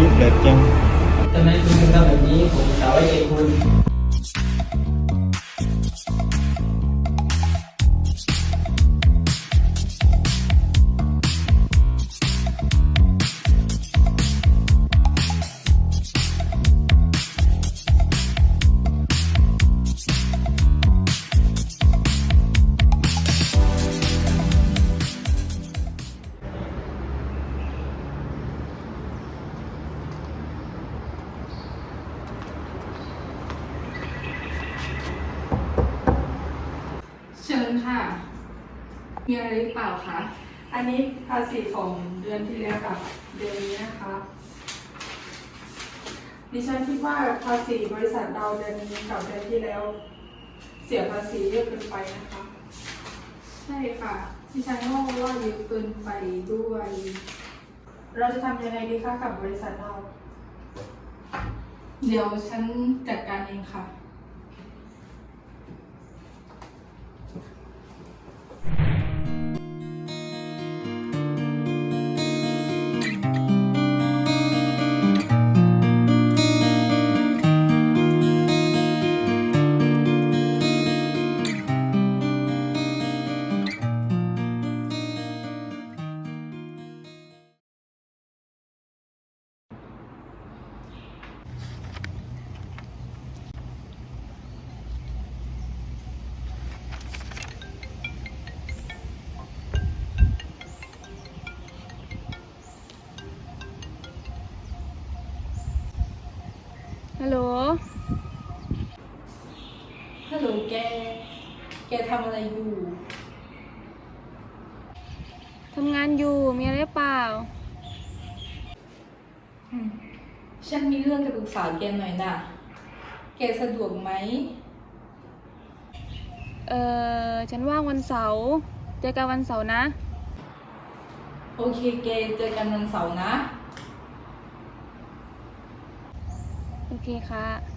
นี้แปลกจังทำไมคุณทำแบบนี้ผมสาวไว้ใจคุณ มีอะไรหรือเปล่าคะ อันนี้ภาษีของเดือนที่แล้วกับเดือนนี้นะคะ ดิฉันคิดว่าภาษีบริษัทเราเดือนนี้กับเดือนที่แล้ว เสียภาษีเยอะเกินไปนะคะ ใช่ค่ะ ดิฉันก็ว่าเยอะเกินไปด้วย เราจะทำยังไงดีคะกับบริษัทเรา เดี๋ยวฉันจัดการเองค่ะ แก แกทำอะไรอยู่ ทำงานอยู่ มีอะไรหรือเปล่าฉันมีเรื่องจะปรึกษาแกหน่อยนะแกสะดวกไหม เออฉันว่างวันเสาร์ เจอกันวันเสาร์นะ โอเคแกเจอกันวันเสาร์นะ โอเคค่ะ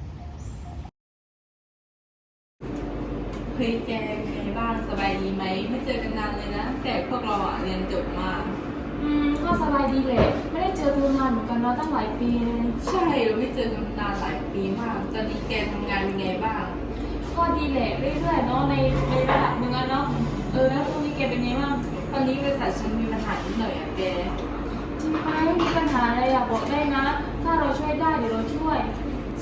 เฮ้ยแกเป็นไงบ้างสบายดีไหมไม่เจอกันนานเลยนะ แต่พวกเราอะเรียนจบมา อืมก็สบายดีแหละไม่ได้เจอตัวนานเหมือนกันเนาะตั้งหลายปีเลยใช่เราไม่เจอกันนานหลายปีมาก ตอนนี้แกทำงานเป็นไงบ้าง ก็ดีแหละเรื่อยๆเนาะในในระดับหนึ่งอะเนาะเออแล้วช่วงนี้แกเป็นไงบ้างตอนนี้บริษัทฉันมีปัญหานิดหน่อยอะแกจริงไหมมีปัญหาอะไรอยากบอกได้นะ ถ้าเราช่วยได้เดี๋ยวเราช่วย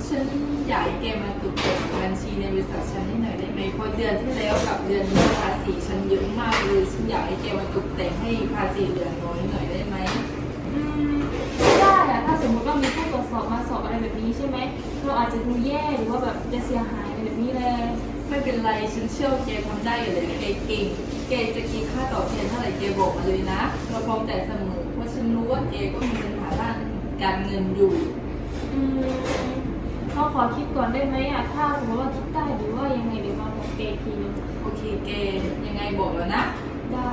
ฉันอยากให้แกมาตรวจสอบบัญชีในบริษัทฉันให้หน่อยได้ไหมเพราะเดือนที่แล้วกับเดือนนี้ภาษีฉันเยอะมากเลยฉันอยากให้แกมาตกแต่งให้ภาษีเหลือน้อยหน่อยได้ไหมอืมไม่ได้อะถ้าสมมติว่ามีผู้ตรวจสอบมาสอบอะไรแบบนี้ใช่ไหมเราอาจจะดูแย่หรือว่าแบบจะเสียหายอะไรแบบนี้เลย ไม่เป็นไรฉันเชื่อว่าแกทำได้อยู่เลยแกเก่งแกจะกินค่าตอบแทนเท่าไหร่แกบอกมาเลยนะเราพร้อมแต่เสมอเพราะฉันรู้ว่าแกก็มีปัญหาด้านการเงินอยู่อืมเราข อคิดก่อนได้ไหมอะถ้าสมมติว่าคิดได้หรือว่ายังไงเดี๋ยวมาบอกเกทีนึงโอเคแกยังไงบอกแล้วนะ ได้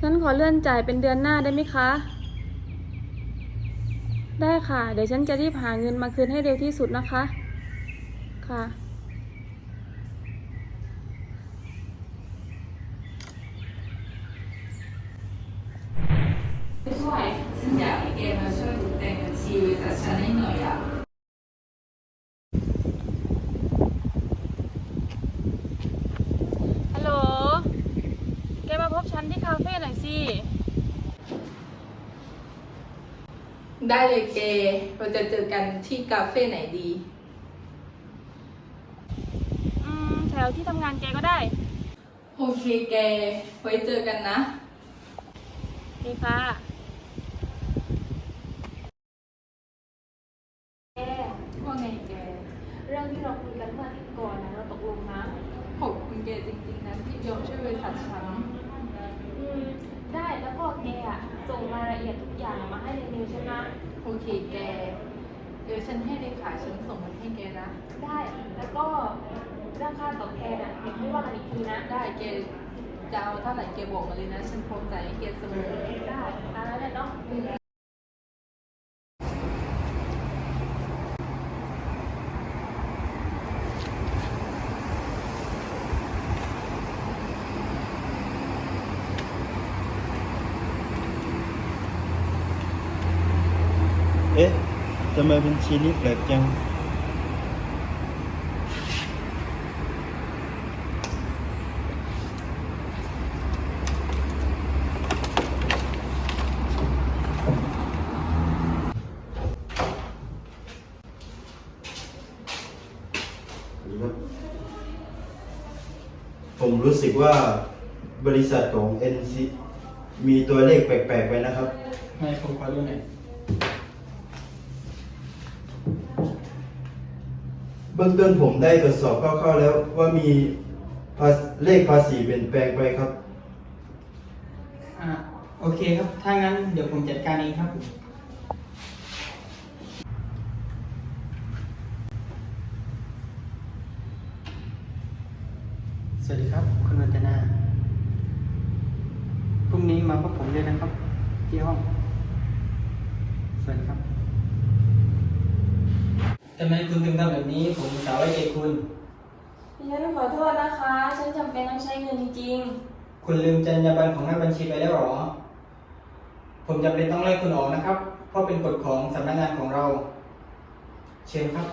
ฉันขอเลื่อนจ่ายเป็นเดือนหน้าได้ไหมคะ ได้ค่ะ เดี๋ยวฉันจะรีบหาเงินมาคืนให้เร็วที่สุดนะคะ ค่ะ ไม่ช่วยฉันอยากให้แกมาช่วยตกแต่งบัญชีบริษัทฉันให้หน่อยอะ ฮัลโหล แกมาพบฉันที่คาเฟ่หน่อยสิ ได้เลยแกเราจะเจอกันที่คาเฟ่ไหนดี อืม แถวที่ทำงานแกก็ได้ โอเคแก ไว้เจอกันนะโอเคค่ะ แก ว่าไงแก เรื่องที่เราคุยกันเมื่ออาทิตย์ก่อนนะเราตกลงนะ ขอบคุณแกจริงๆนะที่ยอมช่วยบริษัทฉัน อืม ได้แล้วก็แกอะส่งรายละเอียดทุกอย่างมาให้ในนิวใช่ไหม โอ เคแก เดี๋ยวฉันให้เลขาฉันส่งมาให้แกนะ ได้ แล้วก็เรื่องค่าตอบแทนอะเดี๋ยวให้ว่ากันอีกทีนะ ได้แกจะเอาเท่าไหร่แกบอกมาเลยนะ ฉันพร้อมจ่ายให้แกเสมอได้ตามนั้นแหละเนาะ ทำไมบัญชีนี้แปลกจัง ผมรู้สึกว่าบริษัทของ NC มีตัวเลขแปลกๆไปนะครับ ให้ผมขอดูหน่อย เบื้องต้นผมได้ตรวจสอบคร่าวๆแล้วว่ามีภาษเลขภาษีเปลี่ยนแปลงไปครับ อ่าโอเคครับ ถ้างั้นเดี๋ยวผมจัดการเองครับสวัสดีครับ คุณวัฒนา พรุ่งนี้มาพบผมด้วยนะครับ ที่ห้อง สวัสดีครับ ทำไมคุณถึงทำแบบนี้ ผมสาวไว้ใจคุณ ดิฉันขอโทษนะคะ ฉันจำเป็นต้องใช้เงินจริงคุณลืมจรรยาบรรณของนักบัญชีไปแล้วเหรอ ผมจำเป็นต้องไล่คุณออกนะครับ เพราะเป็นกฎของสำนักงานของเรา เชิญครับ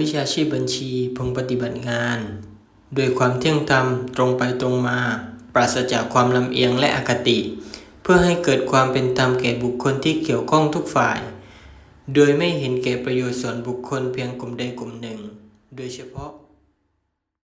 วิชาชีพบัญชีพึงปฏิบัติงาน ด้วยความเที่ยงธรรมตรงไปตรงมา ปราศจากความลำเอียงและอคติ เพื่อให้เกิดความเป็นธรรมแก่บุคคลที่เกี่ยวข้องทุกฝ่าย โดยไม่เห็นแก่ประโยชน์ส่วนบุคคลเพียงกลุ่มใดกลุ่มหนึ่ง โดยเฉพาะ